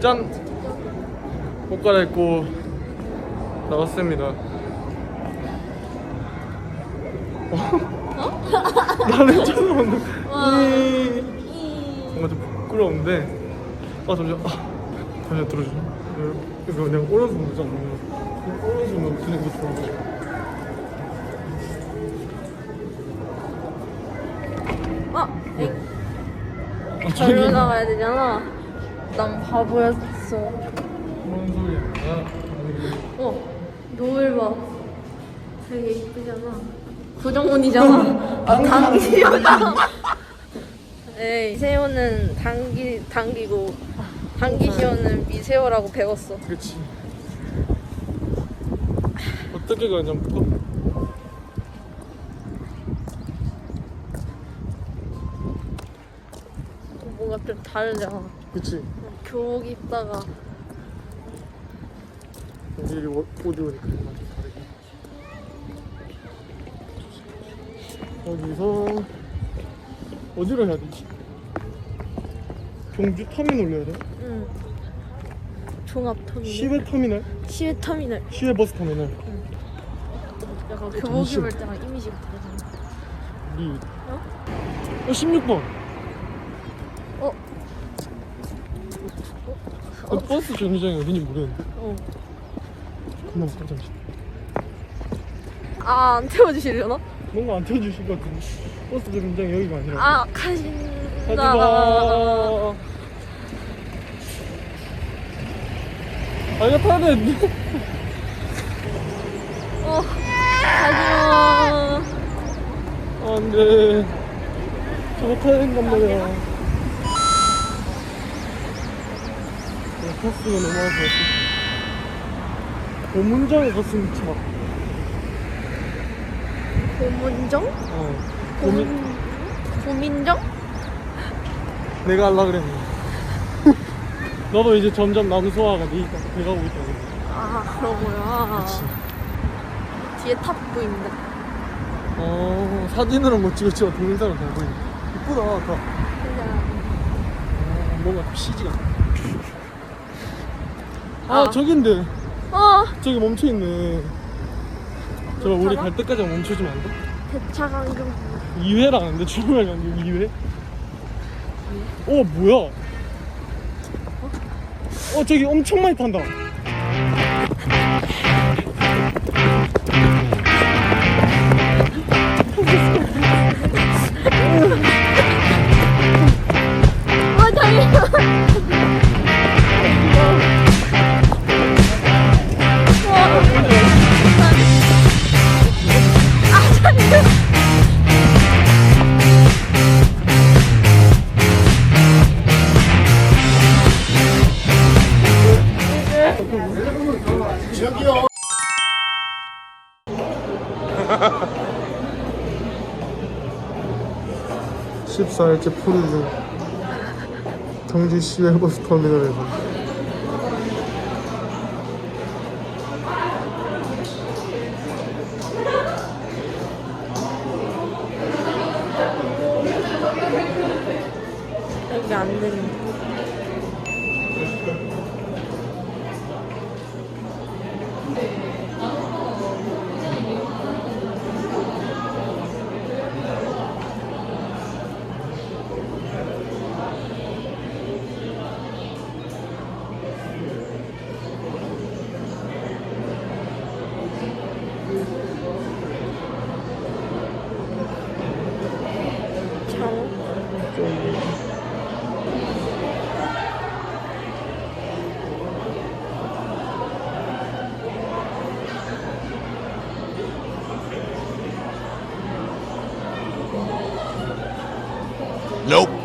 짠! 옷 갈아입고 나왔습니다. 어? 나는 쳐다보는 뭔가 좀 부끄러운데 아 잠시만 아, 잠시만 들어주죠 이거 그냥 잡는 그냥 오른손으로 그냥 이렇게 들어가고 어? 에이, 아, 절로 나가야 되잖아. 난 바보였어. 뭔 소리야 어, 노을 봐. 되게 이쁘잖아. 구정문이잖아. 아, 당기잖아. 에이, 미세오는 당기, 당기고, 당기시오는 미세오라고 배웠어. 그렇지 어떻게 가냐부터 뭔가 좀 다르잖아. 그치 교복 입다가, 옷 입으니까 뭔가 좀 다르게 여기서 어디로 해야 되지? 경주 터미널로 해야 돼? 응. 종합 터미널. 시외 터미널? 시외 터미널. 시외 버스 터미널 약간 교복 잠시만. 입을 때랑 이미지가 다르잖아. 우리 어? 어 16번 어, 버스 정류장이 어딘지 모르겠는데 어. 보자 잠시 아, 안 태워주시려나? 뭔가 안 태워주실 것 같은데 버스 정류장이 여기가 아니라 아, 가신다. 하지마 아 이거 타야 되는데 어, 가지마. 안돼 저거 타야 된단 말이야 버스가 넘어와서 고문장에 갔으면 차 고문정? 어. 고민 고민, 고민정? 내가 할라 그랬네 너도 이제 점점 남 소화가 돼 돼가고 있다 아, 그러고요. 그치 뒤에 탑 보인다. 어 사진으로 못 찍었지만 동영상은 잘 보이네 이쁘다 다 아, 뭔가 CG가 아, 아. 저긴데 어, 저기 멈춰있네 저 우리? 갈 때까지 멈춰주면 안 돼? 대차 강경. 2회라는데 출발 간격 2회? 어 뭐야 어 저기 엄청 많이 탄다 14일째 풀이 중 경주 시외버스 터미널에서 여기 안 되네. Nope.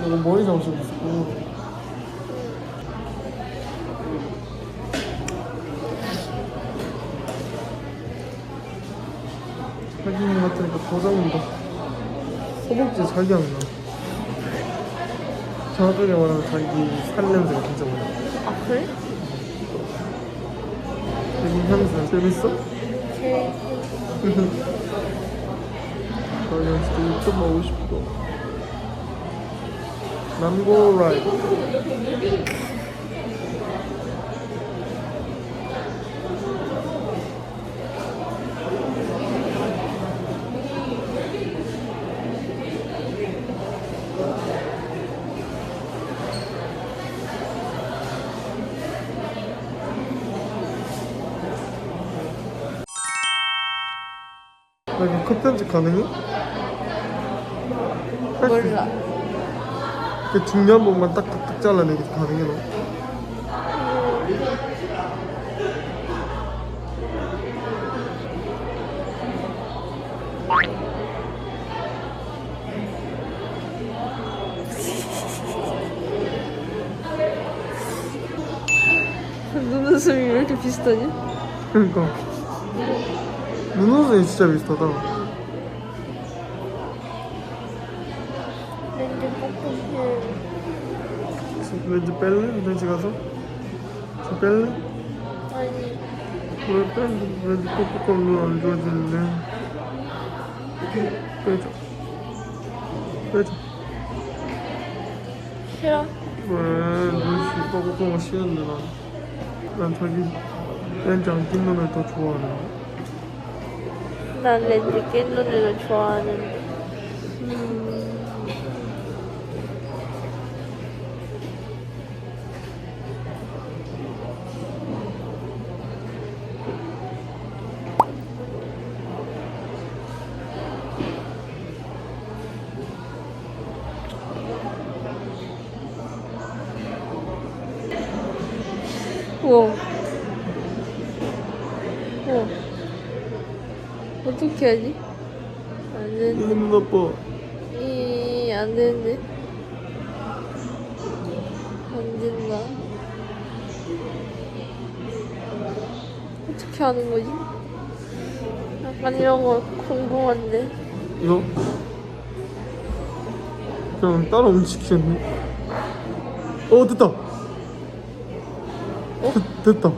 너무 머리 정신 없고 사진님 같으니까 고장인다. 소복지 자기 한다 정확하게 말하면 자기 살 냄새가 진짜 많아. 아 그래? 자기 향수 재밌어? 제일 나 진짜 유튜브 하고 싶어. 남고 라이브. 이거 컷 편집 가능해? 할수. 몰라. 그 중요한 부분만 딱딱딱 잘라내기 가능해 너? 눈웃음이 왜 이렇게 비슷하지? 그러니까 눈웃음이 진짜 비슷하다 렌즈 뽑고 싶어. 왠지 뺄래? 렌즈 가서? 저 뺄래? 아니 왜 뺄래? 렌즈 뻑뻑하면 눈안 좋아지는데 빼줘 빼줘 싫어. 왜 뻑뻑한 거 싫은데 난, 난 자기 렌즈 안낀 눈을 더 좋아하는 데난 렌즈 낀 눈을 좋아하는데. 음. 우 어떻게 하지? 안 되는데. 눈 나빠 이, 안 되는데. 안 된다. 어떻게 하는 거지? 약간 이런 거 궁금한데. 이거 그냥 따라 움직이겠네 어 됐다 됐, 됐다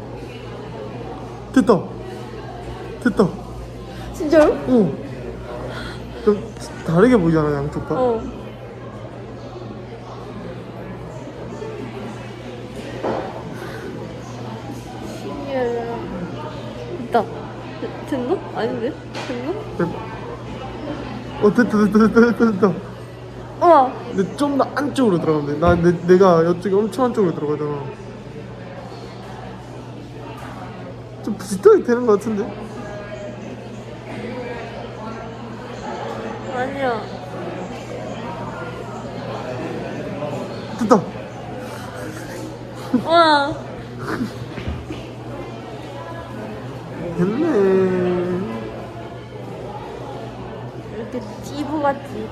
됐다 됐다 진짜로? 어. 좀 다르게 보이잖아 양쪽 다 어. 신기하다. 됐- 됐나? 아닌데? 됐나? 됐- 어 됐다 됐다 됐다 됐다 됐다 우와! 근데 좀 더 안쪽으로 들어가면 돼 나 내, 내가 이쪽에 엄청 안쪽으로 들어가잖아 좀 비슷하게 되는 것 같은데 아니야. 뜯어. 와. 됐네. 이렇게 띠부 같지.